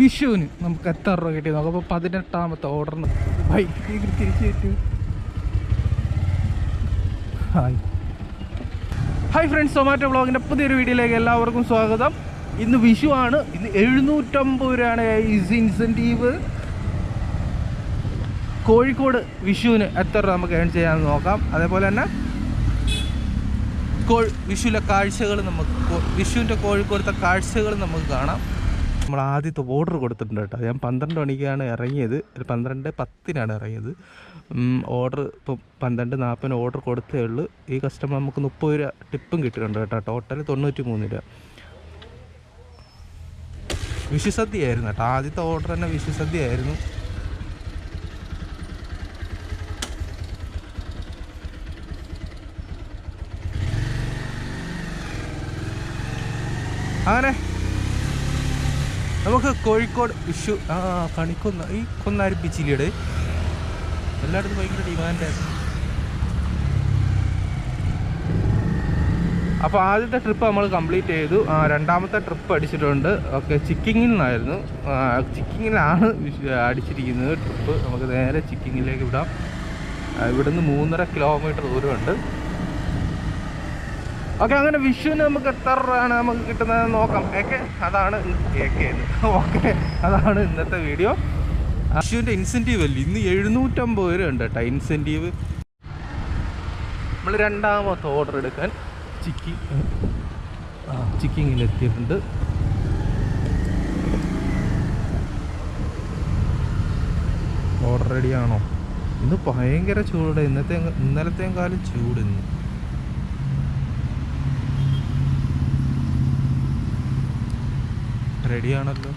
വിഷുവിന് നമുക്ക് എത്ര രൂപ കിട്ടി നോക്കാം. പതിനെട്ടാമത്തെ ഓർഡറിന് ബൈക്ക് തിരിച്ചു ഹായ് ഹായ് ഫ്രണ്ട്സ് സൊമാറ്റോ ബ്ലോഗിന്റെ പുതിയൊരു വീഡിയോയിലേക്ക് എല്ലാവർക്കും സ്വാഗതം. ഇന്ന് വിഷു ആണ്. ഇന്ന് എഴുന്നൂറ്റമ്പത് രൂപയാണ് ഈസ് ഇൻസെന്റീവ് കോഴിക്കോട് വിഷുവിന് എത്ര രൂപ നമുക്ക് ഏൺ ചെയ്യാമെന്ന് നോക്കാം. അതേപോലെ തന്നെ വിഷുവിലെ കാഴ്ചകൾ നമുക്ക് വിഷുവിന്റെ കോഴിക്കോടത്തെ കാഴ്ചകൾ നമുക്ക് കാണാം. നമ്മൾ ആദ്യത്തെ ഓർഡർ കൊടുത്തിട്ടുണ്ട് കേട്ടോ. ഞാൻ പന്ത്രണ്ട് മണിക്കാണ് ഇറങ്ങിയത്. ഒരു പന്ത്രണ്ട് പത്തിനാണ് ഇറങ്ങിയത്. ഓർഡർ ഇപ്പം പന്ത്രണ്ട് നാൽപ്പതിന് ഓർഡർ കൊടുത്തേ ഉള്ളൂ. ഈ കസ്റ്റമർ നമുക്ക് മുപ്പത് രൂപ ടിപ്പും കിട്ടിയിട്ടുണ്ട് കേട്ടോ. ടോട്ടൽ തൊണ്ണൂറ്റി മൂന്ന് രൂപ. വിഷുസദ്യയായിരുന്നു കേട്ടോ. ആദ്യത്തെ ഓർഡർ തന്നെ വിഷുസദ്യയായിരുന്നു. അങ്ങനെ നമുക്ക് കോഴിക്കോട് വിഷു ആ കണിക്കൊന്ന ഈ കൊന്നാരി ബീച്ചിലിയുടെ എല്ലായിടത്തും ഭയങ്കര ഡിമാൻഡായിരുന്നു അപ്പോൾ ആദ്യത്തെ ട്രിപ്പ് നമ്മൾ കംപ്ലീറ്റ് ചെയ്തു. രണ്ടാമത്തെ ട്രിപ്പ് അടിച്ചിട്ടുണ്ട്. ഓക്കെ ചിക്കിങ്ങിൽ നിന്നായിരുന്നു ചിക്കിങ്ങിലാണ് അടിച്ചിരിക്കുന്നത് ട്രിപ്പ്. നമുക്ക് നേരെ ചിക്കിങ്ങിലേക്ക് വിടാം. ഇവിടുന്ന് മൂന്നര കിലോമീറ്റർ ദൂരമുണ്ട്. ഓക്കെ അങ്ങനെ വിഷുവിന് നമുക്ക് എത്ര രൂപയാണ് നമുക്ക് കിട്ടുന്നത് നോക്കാം. ഏക്കെ അതാണ് ഏക്കെ ഓക്കെ അതാണ് ഇന്നത്തെ വീഡിയോ വിഷുവിന്റെ ഇൻസെന്റീവ് അല്ലേ? ഇന്ന് എഴുന്നൂറ്റമ്പത് രൂപ ഉണ്ട് കേട്ടോ ഇൻസെന്റീവ് നമ്മൾ രണ്ടാമത്തെ ഓർഡർ എടുക്കാൻ ചിക്കി എത്തിയിട്ടുണ്ട് ഓർഡർ റെഡിയാണോ ഇന്ന് ഭയങ്കര ചൂടാണ് ഇന്നത്തെ ഇന്നലത്തെയും കാലം ചൂട് ഇന്ന്. റെഡിയാണല്ലോ.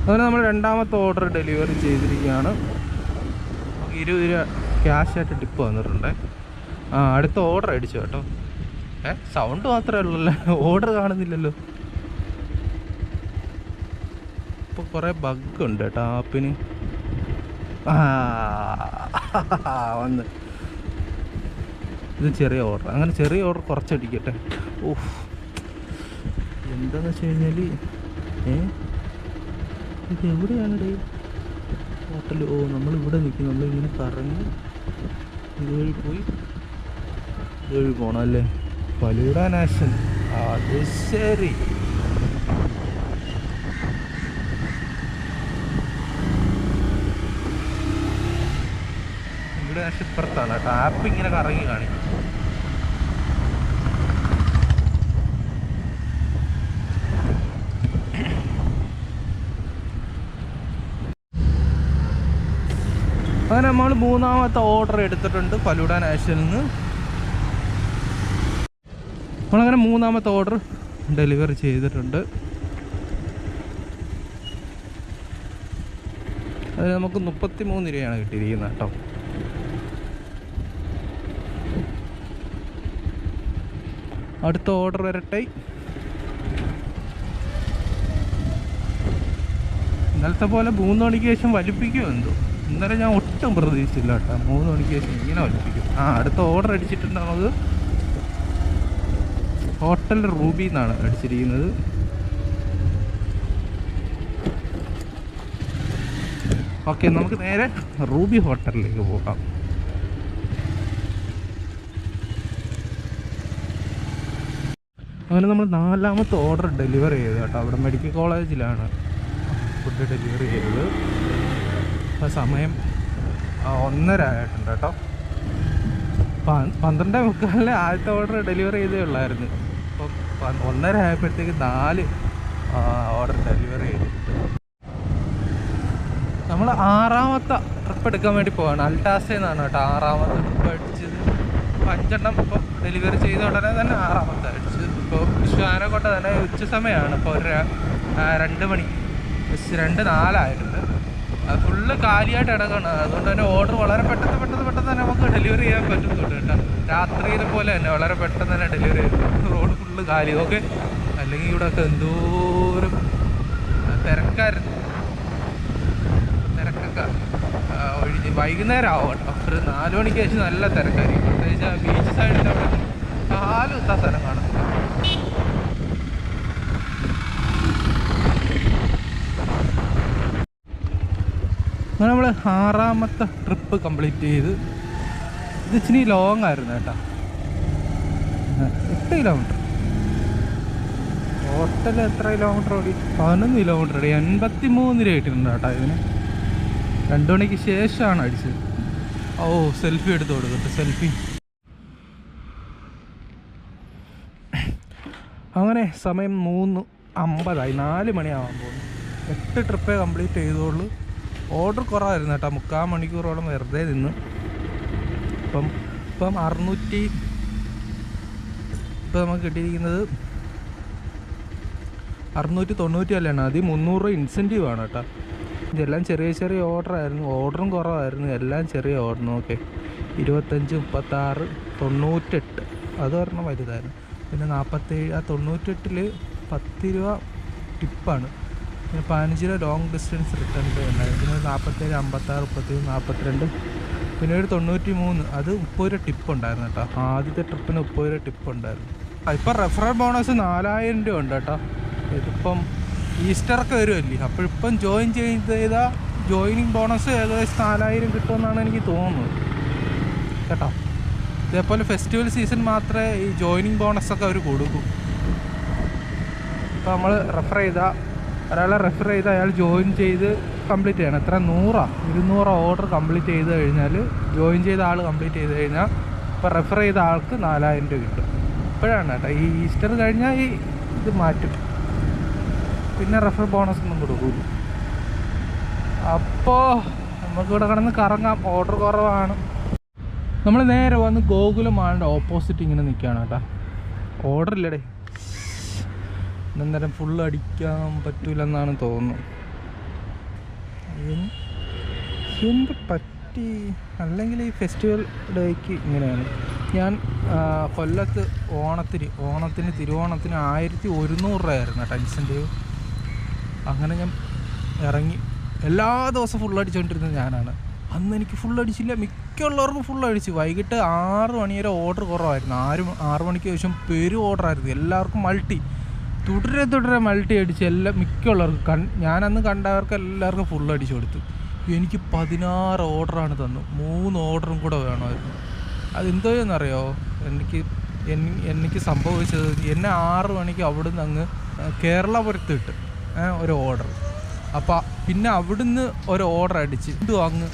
അങ്ങനെ നമ്മൾ രണ്ടാമത്തെ ഓർഡർ ഡെലിവറി ചെയ്തിരിക്കുകയാണ്. ഇരുപത് രൂപ ക്യാഷ് ആയിട്ട് ടിപ്പ് വന്നിട്ടുണ്ട്. ആ അടുത്ത ഓർഡർ അടിച്ചു കേട്ടോ. ഏ സൗണ്ട് മാത്രമേ ഉള്ളല്ലേ? ഓർഡർ കാണുന്നില്ലല്ലോ. ഇപ്പോൾ കുറേ ബഗ് ഉണ്ട് കേട്ടോ ആപ്പിന് വന്ന്. ഇത് ചെറിയ ഓർഡർ അങ്ങനെ ചെറിയ ഓർഡർ കുറച്ചടിക്കട്ടെ. ഓഹ് എന്താന്ന് വെച്ച് കഴിഞ്ഞാൽ ഏ? ഇത് എവിടെയാണ് ഡേ ഹോട്ടൽ ഓ നമ്മൾ ഇവിടെ നിൽക്കും നമ്മളിങ്ങനെ കറങ്ങി ഇതുവഴി പോയി ഇതുവഴി പോകണം അല്ലേ? ഫലൂഡ നാശൻ അത് ശരി. നാഷൻ ഇപ്പുറത്താണ് കേട്ടോ ആപ്പ് ഇങ്ങനെ കറങ്ങി കാണിക്കും. അങ്ങനെ നമ്മൾ മൂന്നാമത്തെ ഓർഡർ എടുത്തിട്ടുണ്ട് ഫലൂഡ നാഷനിൽ നിന്ന്. നമ്മളങ്ങനെ മൂന്നാമത്തെ ഓർഡർ ഡെലിവറി ചെയ്തിട്ടുണ്ട്. അതിന് നമുക്ക് മുപ്പത്തി മൂന്ന് രൂപയാണ് കിട്ടിയിരിക്കുന്നത് കേട്ടോ. അടുത്ത ഓർഡർ വരട്ടെ. ഇന്നലത്തെ പോലെ മൂന്ന് മണിക്ക് ശേഷം വലിപ്പിക്കുമോ എന്തോ? ഇന്നലെ ഞാൻ ഒട്ടും പ്രതീക്ഷിച്ചില്ല കേട്ടോ. മൂന്ന് മണിക്ക് ശേഷം ഇങ്ങനെ വലിപ്പിക്കും. ആ അടുത്ത ഓർഡർ അടിച്ചിട്ടുണ്ട് നമുക്ക് ഹോട്ടൽ റൂബി എന്നാണ് അടിച്ചിരിക്കുന്നത്. ഓക്കെ നമുക്ക് നേരെ റൂബി ഹോട്ടലിലേക്ക് പോകാം. അങ്ങനെ നമ്മൾ നാലാമത്തെ ഓർഡർ ഡെലിവറി ചെയ്തു കേട്ടോ. അവിടെ മെഡിക്കൽ കോളേജിലാണ് ഫുഡ് ഡെലിവറി ചെയ്തത്. അപ്പോൾ സമയം ഒന്നര ആയിട്ടുണ്ട് കേട്ടോ. പന്ത്രണ്ടേ മുക്കാലിലെ ആദ്യത്തെ ഓർഡർ ഡെലിവറി ചെയ്തേ ഉള്ളായിരുന്നു. അപ്പോൾ ഒന്നര ആയപ്പോഴത്തേക്ക് നാല് ഓർഡർ ഡെലിവറി ചെയ്തിട്ടുണ്ട് നമ്മൾ ആറാമത്തെ ട്രിപ്പ് എടുക്കാൻ വേണ്ടി പോവാണ്. അൽട്ടാസെന്നാണ് കേട്ടോ ആറാമത്തെ ട്രിപ്പ് അടിച്ചത്. അഞ്ചെണ്ണം ഇപ്പോൾ ഡെലിവറി ചെയ്ത ഉടനെ തന്നെ ആറാമത്തെ അടിച്ചത് വിശ്വാനെ തന്നെ ഉച്ച സമയമാണ് ഇപ്പോൾ ഒരു രണ്ട് മണി രണ്ട് നാലായിട്ടുണ്ട്. അത് ഫുള്ള് കാലിയായിട്ട് ഇടങ്ങണം അതുകൊണ്ട് തന്നെ ഓർഡർ വളരെ പെട്ടെന്ന് പെട്ടെന്ന് പെട്ടെന്ന് തന്നെ നമുക്ക് ഡെലിവറി ചെയ്യാൻ പറ്റുന്നുണ്ട് കേട്ടോ. രാത്രിയിലെ പോലെ തന്നെ വളരെ പെട്ടെന്ന് തന്നെ ഡെലിവറി റോഡ് ഫുള്ള് കാലി. ഓക്കെ അല്ലെങ്കിൽ ഇവിടെ ഒക്കെ എന്തോരം തിരക്കായിരുന്നു. തിരക്കൊക്കെ ഒഴിഞ്ഞ് വൈകുന്നേരം ആവും കേട്ടോ. ഒരു നാല് മണിക്ക് ശേഷം നല്ല തിരക്കായിരിക്കും. പ്രത്യേകിച്ച് ബീച്ച് സൈഡിന്റെ അവിടെ കാലും എത്താൻ സ്ഥലം കാണത്തില്ല അങ്ങനെ നമ്മൾ ആറാമത്തെ ട്രിപ്പ് കംപ്ലീറ്റ് ചെയ്ത് ഇത് ഇച്ചിരി ലോങ് ആയിരുന്നു കേട്ടോ. എട്ട് കിലോമീറ്റർ ടോട്ടൽ എത്ര കിലോമീറ്റർ ഓടി? പതിനൊന്ന് കിലോമീറ്റർ ഓടി. എൺപത്തി മൂന്ന് രൂപ കിട്ടിയിട്ടുണ്ട് കേട്ടോ ഇതിന്. രണ്ടു മണിക്ക് ശേഷമാണ് അടിച്ചത്. ഓ സെൽഫി എടുത്ത് കൊടുക്കട്ടെ സെൽഫി അങ്ങനെ സമയം മൂന്ന് അമ്പതായി. നാല് മണിയാവാൻ പോകുന്നു. എട്ട് ട്രിപ്പേ കംപ്ലീറ്റ് ചെയ്തോളൂ. ഓർഡർ കുറവായിരുന്നു കേട്ടോ. മുക്കാൽ മണിക്കൂറോളം വെറുതെ നിന്ന്. ഇപ്പം ഇപ്പം അറുന്നൂറ്റി ഇപ്പം നമുക്ക് കിട്ടിയിരിക്കുന്നത് അറുന്നൂറ്റി തൊണ്ണൂറ്റി അല്ലാണ്. അതി മുന്നൂറ് ഇൻസെന്റീവ് ആണ് കേട്ടോ. ഇതെല്ലാം ചെറിയ ചെറിയ ഓർഡറായിരുന്നു ഓർഡറും കുറവായിരുന്നു. എല്ലാം ചെറിയ ഓർഡർ ഓക്കെ. ഇരുപത്തഞ്ച് മുപ്പത്താറ് തൊണ്ണൂറ്റെട്ട്. അത് പറഞ്ഞാൽ വലുതായിരുന്നു. പിന്നെ നാൽപ്പത്തേഴ് ആ തൊണ്ണൂറ്റെട്ടിൽ പത്ത് രൂപ ടിപ്പാണ്. പിന്നെ പതിനഞ്ച് രൂപ ലോങ് ഡിസ്റ്റൻസ് റിട്ടേൺ ഉണ്ടായിരുന്നു പിന്നെ നാൽപ്പത്തേഴ് അമ്പത്താറ് മുപ്പത്തേഴ് നാൽപ്പത്തിരണ്ട് പിന്നെ ഒരു തൊണ്ണൂറ്റി മൂന്ന് അത് മുപ്പത് രൂപ ടിപ്പ് ഉണ്ടായിരുന്നു കേട്ടോ ആദ്യത്തെ ട്രിപ്പിന് മുപ്പത് രൂപ ടിപ്പ് ഉണ്ടായിരുന്നു ഇപ്പം റെഫറൽ ബോണസ് നാലായിരം രൂപ ഉണ്ട് കേട്ടോ ഇതിപ്പം ഈസ്റ്ററൊക്കെ വരുമല്ലേ അപ്പോൾ ഇപ്പം ജോയിൻ ചെയ്ത് ചെയ്താൽ ജോയിനിങ് ബോണസ് ഏകദേശം നാലായിരം കിട്ടുമെന്നാണ് എനിക്ക് തോന്നുന്നത്. കേട്ടോ? ഇതേപോലെ ഫെസ്റ്റിവൽ സീസൺ മാത്രമേ ഈ ജോയിനിങ് ബോണസ് ഒക്കെ അവർ കൊടുക്കൂ. അപ്പോൾ നമ്മൾ റെഫർ ചെയ്താൽ ഒരാളെ റെഫർ ചെയ്ത് അയാൾ ജോയിൻ ചെയ്ത് കംപ്ലീറ്റ് ചെയ്യണം. എത്ര? നൂറാ? ഇരുന്നൂറ് ഓർഡർ കംപ്ലീറ്റ് ചെയ്ത് കഴിഞ്ഞാൽ ജോയിൻ ചെയ്ത ആൾ കംപ്ലീറ്റ് ചെയ്ത് കഴിഞ്ഞാൽ ഇപ്പോൾ റെഫർ ചെയ്ത ആൾക്ക് നാലായിരം രൂപ കിട്ടും. ഇപ്പോഴാണ് കേട്ടോ. ഈ ഈസ്റ്റർ കഴിഞ്ഞാൽ ഈ ഇത് മാറ്റും. പിന്നെ റെഫർ ബോണസ് ഒന്നും കൊടുക്കൂല. അപ്പോൾ നമുക്കിവിടെ കിടന്ന് കറങ്ങാം. ഓർഡർ കുറവാണ്. നമ്മൾ നേരെ വന്ന് ഗോകുലം മാളിന്റെ ഓപ്പോസിറ്റ് ഇങ്ങനെ നിൽക്കുകയാണ് കേട്ടോ. ഓർഡർ ഇല്ലടേ. അന്നേരം ഫുള്ള് അടിക്കാൻ പറ്റൂലെന്നാണ് തോന്നുന്നത്. എന്ത് പറ്റി? അല്ലെങ്കിൽ ഈ ഫെസ്റ്റിവൽ ഡേക്ക് ഇങ്ങനെയാണ്. ഞാൻ കൊല്ലത്ത് ഓണത്തിന് ഓണത്തിന് തിരുവോണത്തിന് ആയിരത്തി ഒരുന്നൂറ് രൂപയായിരുന്നു ഇൻസെന്റീവ് അങ്ങനെ ഞാൻ ഇറങ്ങി. എല്ലാ ദിവസവും ഫുൾ അടിച്ചുകൊണ്ടിരുന്നത് ഞാനാണ്. അന്ന് എനിക്ക് ഫുൾ അടിച്ചില്ല. മിക്കുള്ളവർക്കും ഫുൾ അടിച്ചു. വൈകിട്ട് ആറ് മണി വരെ ഓർഡർ കുറവായിരുന്നു. ആറ് ആറ് മണിക്ക് ശേഷം പെരു ഓർഡർ ആയിരുന്നു. എല്ലാവർക്കും മൾട്ടി തുടരെ തുടരെ മൾട്ടി അടിച്ച് എല്ലാം മിക്കുള്ളവർക്കും കൺ ഞാനന്ന് കണ്ടവർക്ക് എല്ലാവർക്കും ഫുൾ അടിച്ചു കൊടുത്തു. എനിക്ക് പതിനാറ് ഓർഡറാണ് തന്നു. മൂന്ന് ഓർഡറും കൂടെ വേണമായിരുന്നു. അതെന്തോ എന്നറിയോ എനിക്ക് എനിക്ക് സംഭവിച്ചത് എന്നെ ആറ് മണിക്ക് അവിടുന്ന് അങ്ങ് കേരളപുരത്ത് ഇട്ട് ഒരു ഓർഡർ അപ്പോൾ പിന്നെ അവിടുന്ന് ഒരു ഓർഡർ അടിച്ച് ഇതും അങ്ങ്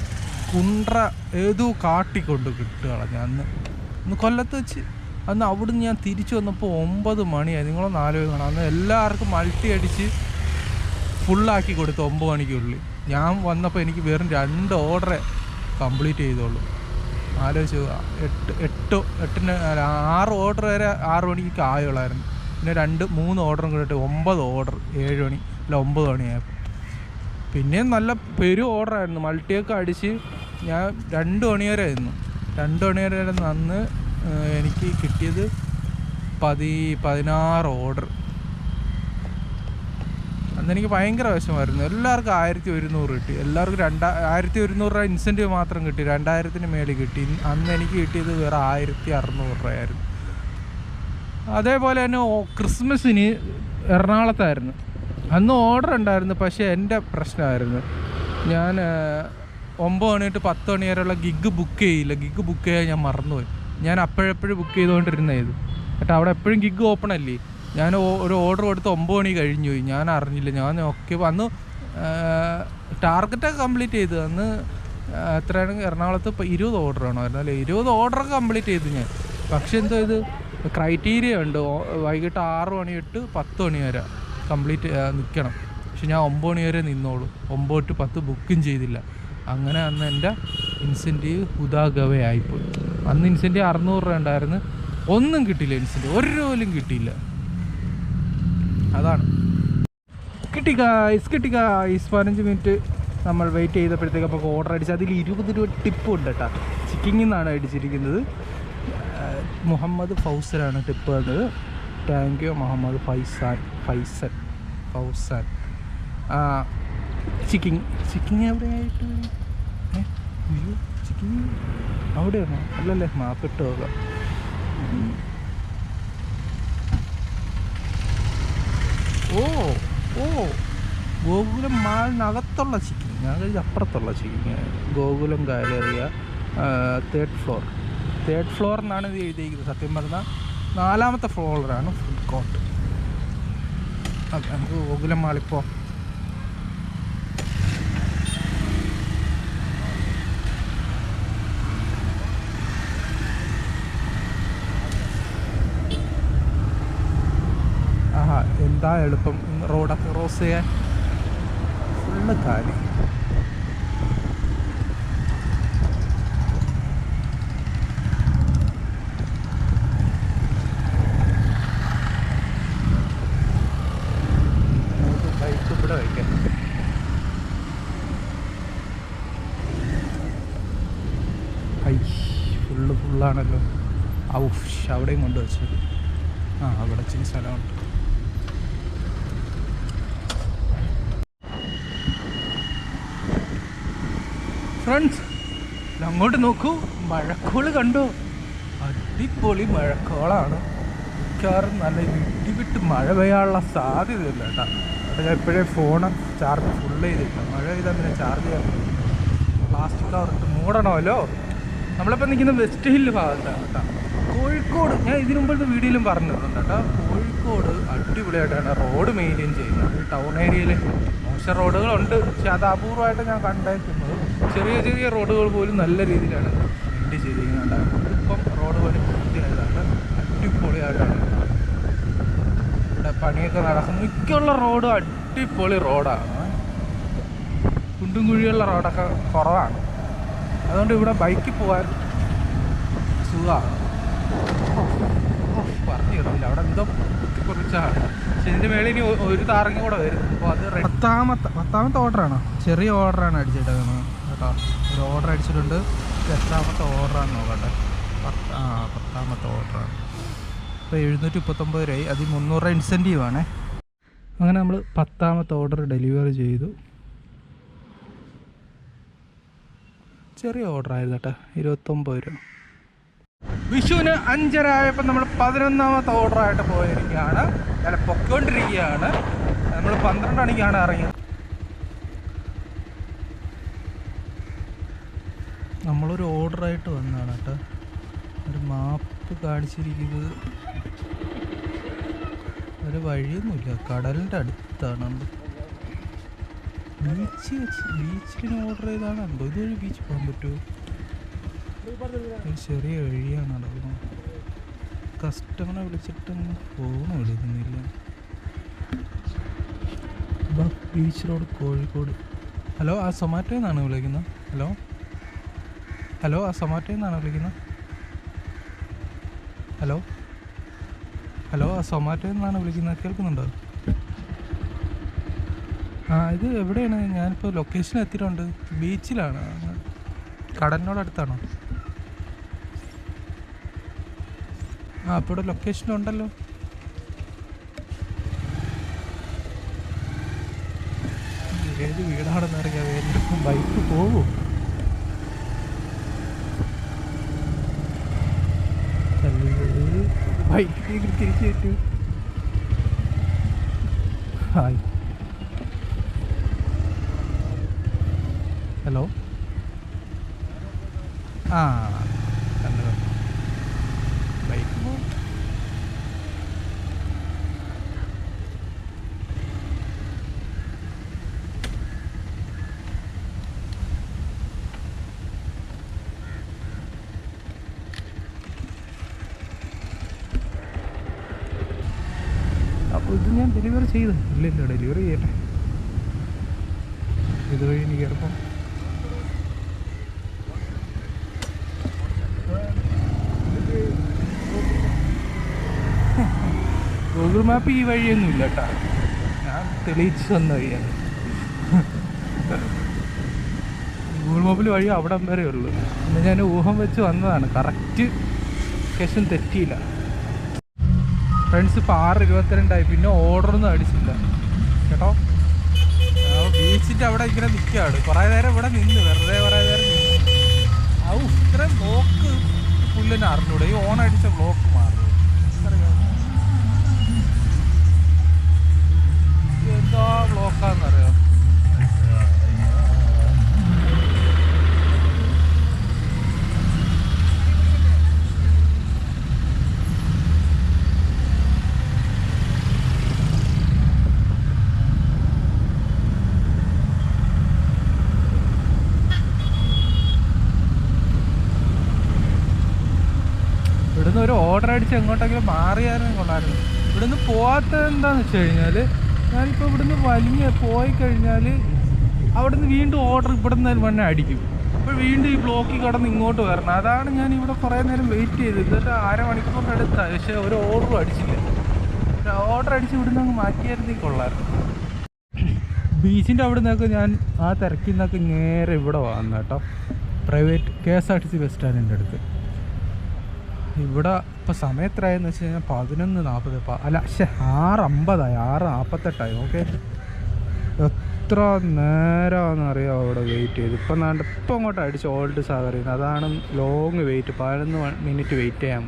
കുണ്ട്ര ഏതോ കാട്ടിക്കൊണ്ട് കിട്ടുക കളഞ്ഞു അന്ന് ഒന്ന് കൊല്ലത്ത് വെച്ച്. അന്ന് അവിടുന്ന് ഞാൻ തിരിച്ചു വന്നപ്പോൾ ഒമ്പത് മണിയായി. നിങ്ങളൊന്ന് ആലോചിക്കണം അന്ന് എല്ലാവർക്കും മൾട്ടി അടിച്ച് ഫുള്ളാക്കി കൊടുത്തു ഒമ്പത് മണിക്കുള്ളിൽ. ഞാൻ വന്നപ്പോൾ എനിക്ക് വെറും രണ്ട് ഓർഡറെ കംപ്ലീറ്റ് ചെയ്തോളൂ. ആലോചിച്ച്. എട്ട് എട്ട് എട്ടിന് ആറ് ഓർഡർ വരെ ആറ് മണിക്ക് ആയുള്ളായിരുന്നു. പിന്നെ രണ്ട് മൂന്ന് ഓർഡറും കൂടിയിട്ട് ഒമ്പത് ഓർഡർ ഏഴ് മണി അല്ല ഒമ്പത് മണിയായപ്പോൾ പിന്നെയും നല്ല പെരു ഓർഡറായിരുന്നു. മൾട്ടിയൊക്കെ അടിച്ച് ഞാൻ രണ്ട് മണി ആയിരുന്നു രണ്ട് മണി നന്ന്. എനിക്ക് കിട്ടിയത് പതി പതിനാറ് ഓർഡർ. അന്ന് എനിക്ക് ഭയങ്കര വിഷമായിരുന്നു എല്ലാവർക്കും ആയിരത്തി ഒരുന്നൂറ് കിട്ടി. എല്ലാവർക്കും രണ്ടാ ആയിരത്തി ഒരുന്നൂറ് രൂപ ഇൻസെന്റീവ് മാത്രം കിട്ടി. രണ്ടായിരത്തിന് മേളിൽ കിട്ടി. അന്ന് എനിക്ക് കിട്ടിയത് വേറെ ആയിരത്തി അറുന്നൂറ് രൂപയായിരുന്നു. അതേപോലെ തന്നെ ക്രിസ്മസിന് എറണാകുളത്തായിരുന്നു. അന്ന് ഓർഡർ ഉണ്ടായിരുന്നു പക്ഷേ എന്റെ പ്രശ്നമായിരുന്നു. ഞാൻ ഒമ്പത് മണി തൊട്ട് പത്ത് മണി വരെയുള്ള ഗിഗ് ബുക്ക് ചെയ്യില്ല. ഗിഗ് ബുക്ക് ചെയ്യാൻ ഞാൻ മറന്നുപോയി. ഞാൻ അപ്പോഴെപ്പോഴും ബുക്ക് ചെയ്തുകൊണ്ടിരുന്നത് കേട്ടോ അവിടെ എപ്പോഴും ഗിഗ് ഓപ്പൺ അല്ലേ? ഞാൻ ഒരു ഓർഡർ കൊടുത്ത് ഒമ്പത് മണി കഴിഞ്ഞു പോയി. ഞാൻ അറിഞ്ഞില്ല. ഞാൻ ഒക്കെ അന്ന് ടാർഗറ്റൊക്കെ കംപ്ലീറ്റ് ചെയ്തു. അന്ന് എത്രയാണ്? എറണാകുളത്ത് ഇപ്പോൾ ഇരുപത് ഓർഡർ ആണോ അല്ലേ? ഇരുപത് ഓർഡറൊക്കെ കംപ്ലീറ്റ് ചെയ്തു ഞാൻ. പക്ഷെ എന്തോ ഇത് ക്രൈറ്റീരിയ ഉണ്ട്. വൈകിട്ട് ആറ് മണി തൊട്ട് പത്ത് മണി വരെ കംപ്ലീറ്റ് നിൽക്കണം പക്ഷെ ഞാൻ ഒമ്പത് മണി വരെ നിന്നോളൂ. ഒമ്പത് ടു പത്ത് ബുക്കും ചെയ്തില്ല. അങ്ങനെ അന്ന് എന്റെ ഇൻസെന്റീവ് ഹുദാഗവയായിപ്പോയി അന്ന് ഇൻസെന്റീവ് അറുന്നൂറ് രൂപ ഉണ്ടായിരുന്നു. ഒന്നും കിട്ടിയില്ല ഇൻസെന്റീവ് ഒരു രൂപ പോലും കിട്ടിയില്ല. അതാണ്. കിട്ടി കായ്സ് കിട്ടി കായ്സ് പതിനഞ്ച് മിനിറ്റ് നമ്മൾ വെയിറ്റ് ചെയ്തപ്പോഴത്തേക്ക് അപ്പോൾ ഓർഡർ അടിച്ച് അതിൽ ഇരുപത് രൂപ ടിപ്പ് ഉണ്ട് കേട്ടോ. ചിക്കിങ്ങിൽ നിന്നാണ് അടിച്ചിരിക്കുന്നത്. മുഹമ്മദ് ഫൗസലാണ് ടിപ്പ് വന്നത് thank you Muhammad Faizan. Faizan. Fauzan Chicking. Chicking എവിടെയായിട്ട് ആയിട്ട്? അയ്യോ ചിക്കിങ്? അവിടെയാണോ? അല്ലല്ലേ മാപ്പിട്ട് പോകാം. ഓ ഓ ഗോകുലം മാളിനകത്തുള്ള ചിക്കിങ്. ഞാൻ കഴിഞ്ഞ അപ്പുറത്തുള്ള Chicking Gokulam galleria third floor third എന്നാണ് ഇത് എഴുതിയിരിക്കുന്നത്. സത്യം പറഞ്ഞാൽ നാലാമത്തെ ഫ്ലോറിലാണ് ഫുഡ് കോർട്ട് ഓക്കെ നമുക്ക് ഗോകുലം മാളിപ്പോൾ എന്താ എളുപ്പം. റോഡൊക്കെ ക്രോസ് ചെയ്യാൻ ഫുള്ള് കാലി. ഫുള്ള് ഫുള്ളാണല്ലോ ഔഷ് അവിടെയും കൊണ്ടുവച്ചു ആ അവിടെ ഇച്ചിരി സ്ഥലമുണ്ട്. ഫ്രണ്ട്സ് അങ്ങോട്ട് നോക്കൂ. മഴക്കോൾ കണ്ടോ? അടിപൊളി മഴക്കോളാണ്. മിക്കവാറും നല്ല ഇടിവിട്ട് മഴ പെയ്യാനുള്ള സാധ്യതയില്ല കേട്ടോ. അത് ഞാൻ എപ്പോഴേ ഫോണ് ചാർജ് ഫുൾ ചെയ്തില്ല മഴ പെയ്താൽ പിന്നെ ചാർജ് ചെയ്യാൻ പ്ലാസ്റ്റിക് കവറിട്ട് മൂടണമല്ലോ. നമ്മളിപ്പോൾ നിൽക്കുന്ന വെസ്റ്റ് ഹില്ല് ഭാഗത്താണ് കേട്ടോ. കോഴിക്കോട്. ഞാൻ ഇതിനു വീഡിയോയിലും പറഞ്ഞിട്ടുണ്ട് കേട്ടോ. കോഴിക്കോട് അടിപൊളിയായിട്ടാണ് റോഡ് മെയിന്റെയിൻ ചെയ്യുന്നത്. ടൗൺ ഏരിയയിൽ മോശം റോഡുകളുണ്ട്. പക്ഷെ അത് അപൂർവമായിട്ട് ഞാൻ കണ്ടേക്കുന്നത് ചെറിയ ചെറിയ റോഡുകൾ പോലും നല്ല രീതിയിലാണ് മെയിന്റെയിൻ ചെയ്തിരിക്കുന്നത് ഇപ്പം റോഡ് പണി പൂർത്തിയായതാണ്. അടിപൊളിയായിട്ടാണ്. ഇവിടെ പണിയൊക്കെ നടക്കുന്നു. മിക്കുള്ള റോഡ് അടിപൊളി റോഡാണ്. കുണ്ടും കുഴിയുള്ള റോഡൊക്കെ കുറവാണ്. അതുകൊണ്ട് ഇവിടെ ബൈക്കിൽ പോകാൻ സുഖമാണ്. പറഞ്ഞു തരുന്നില്ല അവിടെ എന്തോ കുറിച്ചാണ്. പക്ഷെ ഇതിന്റെ മേളിൽ ഇനി ഒരു താറങ്ങി കൂടെ വരും. അപ്പോൾ അത് പത്താമത്തെ പത്താമത്തെ ഓർഡറാണോ ചെറിയ ഓർഡറാണ് അടിച്ചിട്ടേക്കുന്നത് കേട്ടോ. ഒരു ഓർഡർ അടിച്ചിട്ടുണ്ട്. എത്രാമത്തെ ഓർഡറാണ് നോക്കട്ടെ. പത്ത് ആ പത്താമത്തെ ഓർഡറാണ് ഇപ്പോൾ എഴുന്നൂറ്റി മുപ്പത്തൊമ്പത് രൂപയായി. അതിൽ മുന്നൂറ് രൂപ ഇൻസെന്റീവ് ആണേ. അങ്ങനെ നമ്മൾ പത്താമത്തെ ഓർഡർ ഡെലിവറി ചെയ്തു. ചെറിയ ഓർഡർ ആയിരുന്നു കേട്ടോ. ഇരുപത്തൊമ്പത് രൂപ. വിഷുവിന് അഞ്ചര ആയപ്പോൾ നമ്മൾ പതിനൊന്നാമത്തെ ഓർഡറായിട്ട് പോയിരിക്കുകയാണ്. അല്ല പൊക്കോണ്ടിരിക്കുകയാണ് നമ്മൾ പന്ത്രണ്ട് മണിക്കാണ് ഇറങ്ങിയത്. നമ്മളൊരു ഓർഡറായിട്ട് വന്നതാണ് കേട്ടോ. ഒരു മാപ്പ് കാണിച്ചിരിക്കുന്നത്. ഒരു വഴിയൊന്നുമില്ല. കടലിന്റെ അടുത്താണ്. ബീച്ച് ബീച്ചിന് ഓർഡർ ചെയ്താണ് എന്തോ ഇതുവഴി ബീച്ച് പോകാൻ പറ്റുമോ? ചെറിയ വഴിയാണ് നടക്കുന്നത് കസ്റ്റമറെ വിളിച്ചിട്ടൊന്നും ഫോൺ എടുക്കുന്നില്ല. Beach road Kozhikode. ഹലോ ആ സൊമാറ്റോയിൽ നിന്നാണ് വിളിക്കുന്നത്. ഹലോ? ഹലോ ആ സൊമാറ്റോയിൽ നിന്നാണ് വിളിക്കുന്നത്. ഹലോ? ഹലോ ആ സൊമാറ്റോയിൽ നിന്നാണ് വിളിക്കുന്നത്. കേൾക്കുന്നുണ്ടോ? ആ ഇത് എവിടെയാണ്? ഞാനിപ്പോൾ ലൊക്കേഷൻ എത്തിയിട്ടുണ്ട്. ബീച്ചിലാണ് കടലിനോടടുത്താണോ ആ അപ്പോൾ ഇവിടെ ലൊക്കേഷൻ ഉണ്ടല്ലോ. ഏത് വീടാണെന്ന് അറിയാം എല്ലാം ബൈക്ക് പോകും ബൈക്ക് തിരിച്ചു പറ്റൂ ഹായ് ഹലോ ആ കണ്ടു കണ്ടു ബൈക്ക് പോവും അപ്പോൾ ഇത് ഞാൻ ഡെലിവറി ചെയ്ത്. ഇല്ല ഇല്ല ഡെലിവറി ചെയ്യട്ടെ. ഇതുവഴി എനിക്ക് ചിലപ്പം ഗൂഗിൾ മാപ്പ് ഈ വഴിയൊന്നും ഇല്ല കേട്ടോ. ഞാൻ തെളിയിച്ച് വന്ന വഴിയാണ്. ഗൂഗിൾ മാപ്പിൽ വഴി അവിടം വരെ ഉള്ളൂ. ഇന്ന് ഞാൻ ഊഹം വെച്ച് വന്നതാണ്. Correct location തെറ്റിയില്ല. ഫ്രണ്ട്സ് ഇപ്പോൾ ആറ് ഇരുപത്തിരണ്ടായി പിന്നെ ഓർഡറൊന്നും അടിച്ചില്ല. കേട്ടോ? ആ, ബീച്ചിന്റെ അവിടെ ഇങ്ങനെ നിൽക്കുകയാണ് കുറേ നേരം ഇവിടെ നിന്ന്. വെറുതെ കുറേ നേരം നിന്ന്. ഔ ഇത്രയും ബ്ലോക്ക് പുല്ലിനെ അറിഞ്ഞൂടെ? ഈ ഓൺ ബ്ലോക്ക് മാറി എന്താ ബ്ലോക്കാന്നറിയാം ഇവിടുന്ന് ഒരു ഓർഡർ അടിച്ച് എങ്ങോട്ടെങ്കിലും മാറിയായിരുന്നു കൊള്ളായിരുന്നു ഇവിടുന്ന് പോകാത്തത് എന്താണെന്ന് വെച്ച് കഴിഞ്ഞാൽ ഞാനിപ്പോൾ ഇവിടുന്ന് വലിഞ്ഞ് പോയി കഴിഞ്ഞാൽ അവിടുന്ന് വീണ്ടും ഓർഡർ ഇവിടുന്ന് തന്നെ അടിക്കും. അപ്പോൾ വീണ്ടും ഈ ബ്ലോക്കിൽ കടന്ന് ഇങ്ങോട്ട് വരണം. അതാണ് ഞാൻ ഇവിടെ കുറേ നേരം വെയിറ്റ് ചെയ്തത്. എന്നിട്ട് അരമണിക്കൂറിന്റെ അടുത്താണ് പക്ഷേ ഒരു ഓർഡറും അടിച്ചില്ല. ഓർഡർ അടിച്ച് ഇവിടുന്ന് അങ്ങ് മാറ്റിയായിരുന്നെങ്കിൽ കൊള്ളായിരുന്നു ബീച്ചിന്റെ അവിടെ നിന്നൊക്കെ ഞാൻ ആ തിരക്കിൽ നിന്നൊക്കെ നേരെ ഇവിടെ വന്നു കേട്ടോ. Private K S R T C bus സ്റ്റാൻഡിന്റെ അടുത്ത്. ഇവിടെ ഇപ്പോൾ സമയം എത്രയായെന്ന് വെച്ച് കഴിഞ്ഞാൽ പതിനൊന്ന് നാൽപ്പത് അല്ല പക്ഷേ ആറ് അമ്പതായി ആറ് നാൽപ്പത്തെട്ടായി ഓക്കെ. എത്ര നേരമാണെന്ന് അറിയാം അവിടെ വെയിറ്റ് ചെയ്ത്. ഇപ്പം നാണ്ട് ഇപ്പം അങ്ങോട്ട് അടിച്ച് ഓൾഡ് സാഗർ അതാണ് ലോങ് വെയിറ്റ് പതിനൊന്ന് മിനിറ്റ് വെയിറ്റ് ചെയ്യാൻ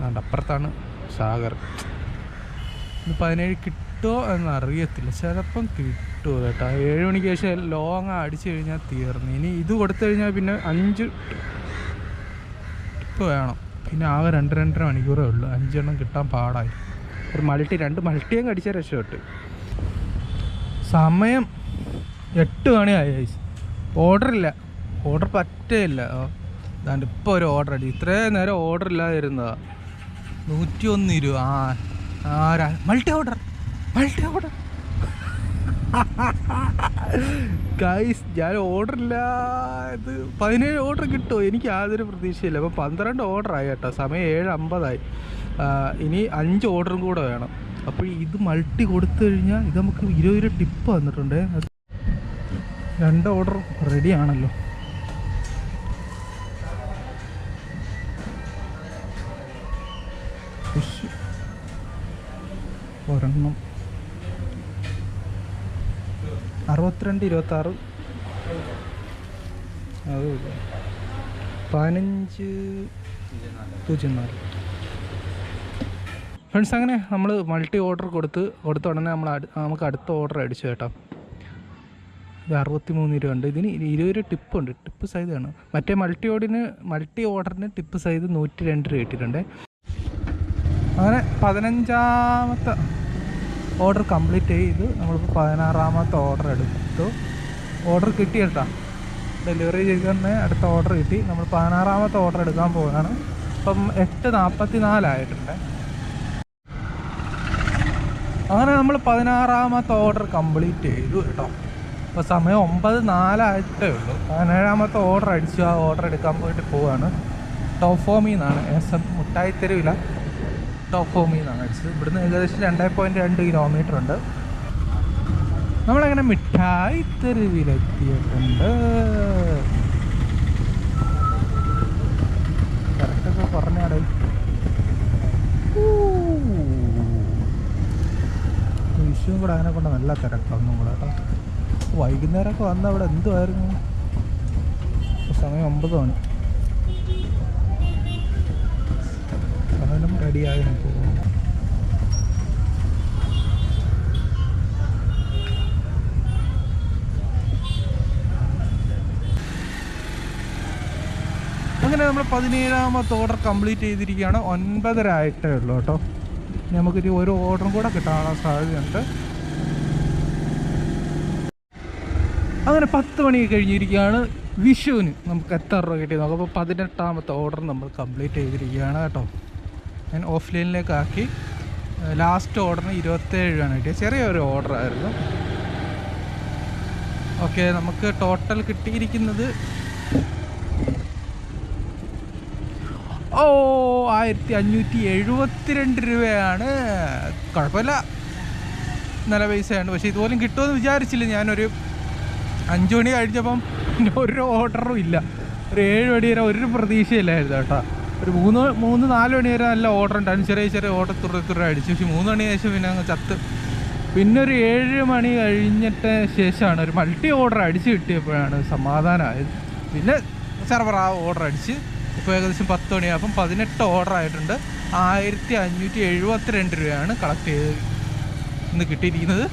നാണ്ട് അപ്പുറത്താണ് സാഗർ. ഇത് പതിനേഴ് കിട്ടുമോ എന്ന് അറിയത്തില്ല. ചിലപ്പം കിട്ടുമോ കേട്ടോ. ഏഴ് മണിക്ക് ശേഷം ലോങ് അടിച്ചു കഴിഞ്ഞാൽ തീർന്നു. ഇനി ഇത് കൊടുത്തു കഴിഞ്ഞാൽ പിന്നെ അഞ്ച് ടിപ്പ് വേണം. പിന്നെ ആകെ രണ്ട് രണ്ടര മണിക്കൂറേ ഉള്ളൂ. അഞ്ചെണ്ണം കിട്ടാൻ പാടായി. ഒരു മൾട്ടി രണ്ട് മൾട്ടിയും കടിച്ച രക്ഷപ്പെട്ട്. സമയം എട്ട് മണിയായി ഓർഡർ ഇല്ല ഓർഡർ പറ്റേയില്ല. അതാണ്ട് ഇപ്പോൾ ഒരു ഓർഡർ അടി. ഇത്രയും നേരം ഓർഡർ ഇല്ലാതിരുന്നതാ. നൂറ്റി ഒന്ന് ഇരുപത്. ആ multi order. Multi order. Guys ഞാൻ ഓർഡർ ഇല്ല. ഇത് പതിനേഴ് ഓർഡർ കിട്ടുമോ എനിക്ക് യാതൊരു പ്രതീക്ഷയില്ല. അപ്പോൾ പന്ത്രണ്ട് ഓർഡർ ആയി കേട്ടോ. സമയം ഏഴ് അമ്പതായി. ഇനി അഞ്ച് ഓർഡറും കൂടെ വേണം. അപ്പോൾ ഇത് മൾട്ടി കൊടുത്തു കഴിഞ്ഞാൽ ഇത് നമുക്ക് ഇരുപത് രൂപ ടിപ്പ് വന്നിട്ടുണ്ട്. രണ്ട് ഓർഡറും റെഡി ആണല്ലോ. ഒരെണ്ണം. അറുപത്തിരണ്ട് ഇരുപത്താറ്. അത് ഇല്ല. പതിനഞ്ച് പൂജ്യം നാല്. ഫ്രണ്ട്സ് അങ്ങനെ നമ്മൾ മൾട്ടി ഓർഡർ കൊടുത്ത് കൊടുത്ത ഉടനെ നമ്മൾ നമുക്ക് അടുത്ത ഓർഡർ അടിച്ചു കേട്ടോ. ഇത് അറുപത്തി മൂന്ന് രൂപ ഉണ്ട് ഇതിന് ഇരുപത് രൂപ ടിപ്പ് ഉണ്ട്. ടിപ്പ് സൈസ് ആണ്. മറ്റേ മൾട്ടി ഓർഡിന് മൾട്ടി ഓർഡറിന് ടിപ്പ് സൈസ് നൂറ്റി രണ്ട് രൂപ ഇട്ടിട്ടുണ്ട് അങ്ങനെ പതിനഞ്ചാമത്തെ ഓർഡർ കംപ്ലീറ്റ് ചെയ്ത് നമ്മളിപ്പോൾ പതിനാറാമത്തെ ഓർഡർ എടുത്തു. ഓർഡർ കിട്ടി കേട്ടോ. ഡെലിവറി ചെയ്തന്നെ അടുത്ത ഓർഡർ കിട്ടി. നമ്മൾ പതിനാറാമത്തെ ഓർഡർ എടുക്കാൻ പോവുകയാണ്. ഇപ്പം എട്ട് നാൽപ്പത്തി നാലായിട്ടുണ്ട് അങ്ങനെ നമ്മൾ പതിനാറാമത്തെ ഓർഡർ കംപ്ലീറ്റ് ചെയ്തു കേട്ടോ. അപ്പോൾ സമയം ഒമ്പത് നാലായിട്ടേ ഉള്ളൂ. പതിനേഴാമത്തെ ഓർഡർ അടിച്ചു. ആ ഓർഡർ എടുക്കാൻ പോയിട്ട് പോവുകയാണ്. ടോപ്പ് ഫോമിൽ നിന്നാണ് എസ് എം മുട്ടായി തെരുവില്ല ടോപ്പ് ഫോമിൽ നിന്നാണ് അടിച്ചത്. ഇവിടുന്ന് ഏകദേശം രണ്ടേ പോയിന്റ് രണ്ട് കിലോമീറ്റർ ഉണ്ട്. നമ്മളങ്ങനെ മിഠായി തെരുവിലെത്തിയിട്ടുണ്ട്. കറക്റ്റൊക്കെ പറഞ്ഞാടേ വിഷുവും കൂടെ അങ്ങനെ കൊണ്ട് നല്ല തിരക്കൊന്നും കൂടെ കേട്ടോ. വൈകുന്നേരമൊക്കെ വന്ന അവിടെ എന്തുമായിരുന്നു സമയം ഒമ്പത് മണി. റെഡിയായി പോകുന്നു അങ്ങനെ നമ്മൾ പതിനേഴാമത്തെ ഓർഡർ കംപ്ലീറ്റ് ചെയ്തിരിക്കുകയാണ്. ഒൻപതര ആയിട്ടേ ഉള്ളൂ കേട്ടോ. നമുക്കൊരു ഒരു ഓർഡറും കൂടെ കിട്ടാനുള്ള സാധ്യതയുണ്ട്. അങ്ങനെ പത്ത് മണി കഴിഞ്ഞിരിക്കുകയാണ്. വിഷുവിന് നമുക്ക് എത്ര രൂപ കിട്ടി നോക്കാം. അപ്പോൾ പതിനെട്ടാമത്തെ ഓർഡർ നമ്മൾ കംപ്ലീറ്റ് ചെയ്തിരിക്കുകയാണ് കേട്ടോ. ഞാൻ ഓഫ്ലൈനിലേക്ക് ആക്കി. ലാസ്റ്റ് ഓർഡറിന് ഇരുപത്തേഴ് രൂപയാണ് കിട്ടിയത്. ചെറിയൊരു ഓർഡറായിരുന്നു ഓക്കെ നമുക്ക് ടോട്ടൽ കിട്ടിയിരിക്കുന്നത് ഓ ആയിരത്തി അഞ്ഞൂറ്റി എഴുപത്തിരണ്ട് രൂപയാണ്. കുഴപ്പമില്ല. നല്ല പൈസയാണ്. പക്ഷേ ഇതുപോലും കിട്ടുമെന്ന് വിചാരിച്ചില്ല. ഞാനൊരു അഞ്ചു മണി കഴിഞ്ഞപ്പം ഒരു ഓർഡറും ഇല്ല. ഒരു ഏഴ് മണി വരെ ഒരു പ്രതീക്ഷയില്ലായിരുന്നു കേട്ടോ. ഒരു മൂന്ന് മൂന്ന് നാല് മണി വരെ നല്ല ഓർഡർ ഉണ്ടായിരുന്നു ചെറിയ ചെറിയ ഓട്ടം തുറ തുറ അടിച്ചു. പക്ഷേ മൂന്ന് മണി ശേഷം പിന്നെ അങ്ങ് ചത്ത്. പിന്നെ ഒരു ഏഴ് മണി കഴിഞ്ഞിട്ട് ശേഷമാണ് ഒരു മൾട്ടി ഓർഡർ അടിച്ച് കിട്ടിയപ്പോഴാണ് സമാധാനമായത്. പിന്നെ സെർവർ ആ ഓർഡർ അടിച്ച്. ഇപ്പോൾ ഏകദേശം പത്ത് മണിയാകുമ്പം പതിനെട്ട് ഓർഡർ ആയിട്ടുണ്ട്. ആയിരത്തി അഞ്ഞൂറ്റി എഴുപത്തി രണ്ട് രൂപയാണ് കളക്ട് ചെയ്ത് ഇന്ന് കിട്ടിയിരിക്കുന്നത്.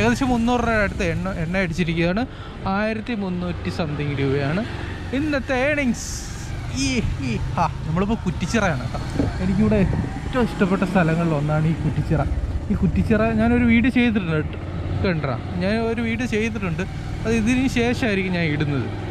ഏകദേശം മുന്നൂറ് രൂപ അടുത്ത് എണ്ണ എണ്ണ അടിച്ചിരിക്കുകയാണ്. ആയിരത്തി മുന്നൂറ്റി സംതിങ് രൂപയാണ്. ഇന്നത്തെ ഏണിങ്സ് നമ്മളിപ്പോൾ കുറ്റിച്ചിറയാണ് കേട്ടോ. എനിക്കിവിടെ ഏറ്റവും ഇഷ്ടപ്പെട്ട സ്ഥലങ്ങളിൽ ഒന്നാണ് ഈ കുറ്റിച്ചിറ. ഈ കുറ്റിച്ചിറ ഞാനൊരു വീഡിയോ ചെയ്തിട്ടുണ്ട്. കണ്ടാ ഞാൻ ഒരു വീഡിയോ ചെയ്തിട്ടുണ്ട്. അത് ഇതിന് ശേഷമായിരിക്കും ഞാൻ ഇടുന്നത്.